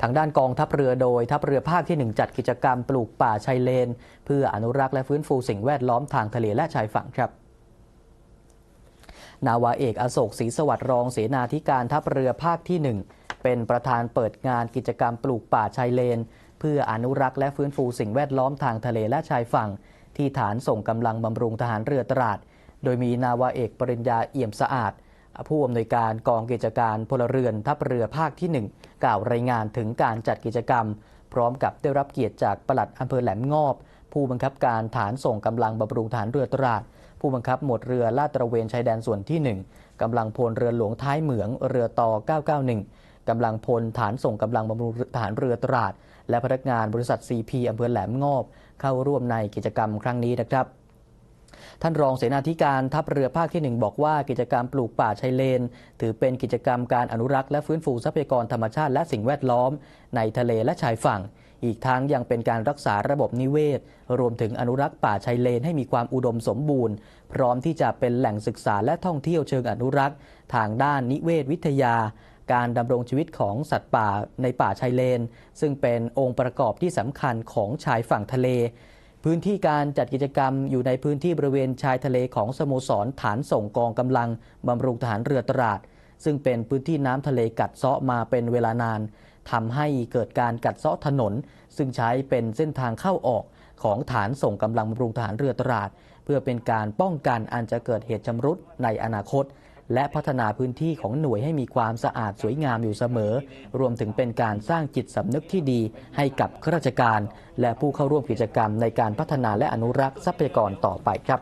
ทางด้านกองทัพเรือโดย ทัพเรือภาคที่ 1 จัดกิจกรรมปลูกป่าชายเลน เพื่ออนุรักษ์และฟื้นฟูสิ่งแวดล้อมทางทะเลและชายฝั่งครับนาวาเอกอโศกศรีสวัสดิ์รองเสนาธิการทัพเรือภาคที่ 1 เป็นประธานเปิดงานกิจกรรมปลูกป่าชายเลน เพื่ออนุรักษ์และฟื้นฟูสิ่งแวดล้อมทางทะเลและชายฝั่ง ที่ฐานส่งกำลังบำรุงทหารเรือตราด โดยมีนาวาเอกปริญญาเอี่ยมสะอาด ผู้อำนวยการกองกิจการพลเรือนทัพเรือภาคที่ 1 กล่าวรายงานถึงการจัดกิจกรรม พร้อมกับได้รับเกียรติจากปลัดอำเภอแหลมงอบ ผู้บังคับการฐานส่งกำลังบำรุงฐานเรือตราด ผู้บังคับหมวดเรือลาดตระเวนชายแดนส่วนที่ 1กำลังพลเรือหลวงท้ายเหมืองเรือต่อ 991กำลังพลฐานส่งกำลังบำรุงฐานเรือตราด และพนักงานบริษัท CP อำเภอแหลมงอบ เข้าร่วมในกิจกรรมครั้งนี้นะครับ ท่านรองเสนาธิการทัพเรือภาคที่ 1 บอกว่ากิจกรรมปลูกป่าชายเลน ถือเป็นกิจกรรมการอนุรักษ์และฟื้นฟูทรัพยากรธรรมชาติและสิ่งแวดล้อม ในทะเลและชายฝั่ง อีกทั้งยังเป็นการรักษาระบบนิเวศ รวมถึงอนุรักษ์ป่าชายเลนให้มีความอุดมสมบูรณ์ พร้อมที่จะเป็นแหล่งศึกษาและท่องเที่ยวเชิงอนุรักษ์ ทางด้านนิเวศวิทยาการดำรงชีวิตของสัตว์ป่าในป่าชายเลน ซึ่งเป็นองค์ประกอบที่สำคัญของชายฝั่งทะเล พื้นที่การจัดกิจกรรมอยู่ในพื้นที่บริเวณชายทะเลของสโมสรฐานส่งกองกำลังบำรุงทหารเรือตราด ซึ่งเป็นพื้นที่น้ำทะเลกัดเซาะมาเป็นเวลานานทำให้เกิดการกัดเซาะถนน ซึ่งใช้เป็นเส้นทางเข้าออกของฐานส่งกำลังบำรุงทหารเรือตราด เพื่อเป็นการป้องกันอันจะเกิดเหตุชำรุดในอนาคต และพัฒนาพื้นที่ของหน่วยให้มีความสะอาดสวยงามอยู่เสมอ รวมถึงเป็นการสร้างจิตสำนึกที่ดีให้กับข้าราชการ และผู้เข้าร่วมกิจกรรมในการพัฒนาและอนุรักษ์ทรัพยากรต่อไปครับ